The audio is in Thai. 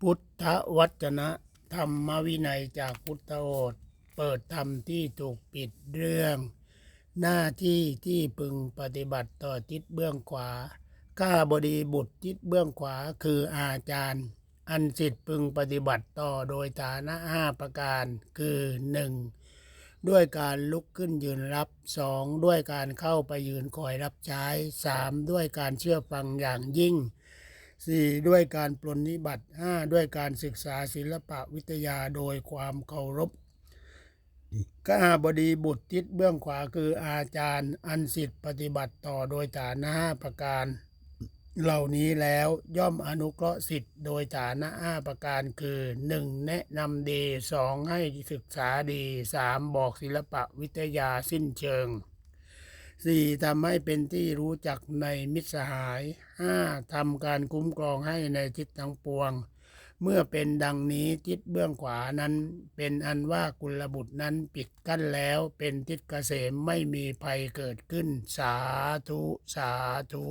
พุทธวจนะธรรมวินัยจากพุทธโอษเปิดธรรมที่ถูกปิดเรื่อง หน้าที่ที่พึงปฏิบัติต่อทิศเบื้องขวา ข้าบดีบุตรทิศเบื้องขวาคืออาจารย์ อันสิทธิ์พึงปฏิบัติต่อโดยฐานะห้าประการคือหนึ่งด้วยการลุกขึ้นยืนรับสองด้วยการเข้าไปยืนคอยรับใช้สามด้วยการเชื่อฟังอย่างยิ่ง สี่ด้วยการปลนนิบัติห้าด้วยการศึกษาศิลปะวิทยาโดยความเคารพข้าบดีบุตรทิศเบื้องขวาคืออาจารย์อันสิทธิปฏิบัติต่อโดยฐานะห้าประการ เหล่านี้แล้วย่อมอนุเคราะห์สิทธิ์โดยฐานะห้าประการคือหนึ่งแนะนำดีสองให้ศึกษาดีสามบอกศิลปะวิทยาสิ้นเชิง สี่ทำให้เป็นที่รู้จักในมิตรสหายห้าทำการคุ้มครองให้ในทิศทั้งปวง เมื่อเป็นดังนี้ทิศเบื้องขวานั้น เป็นอันว่ากุลบุตรนั้นปิดกั้นแล้วเป็นทิศเกษมไม่มีภัยเกิดขึ้น สาธุ สาธุ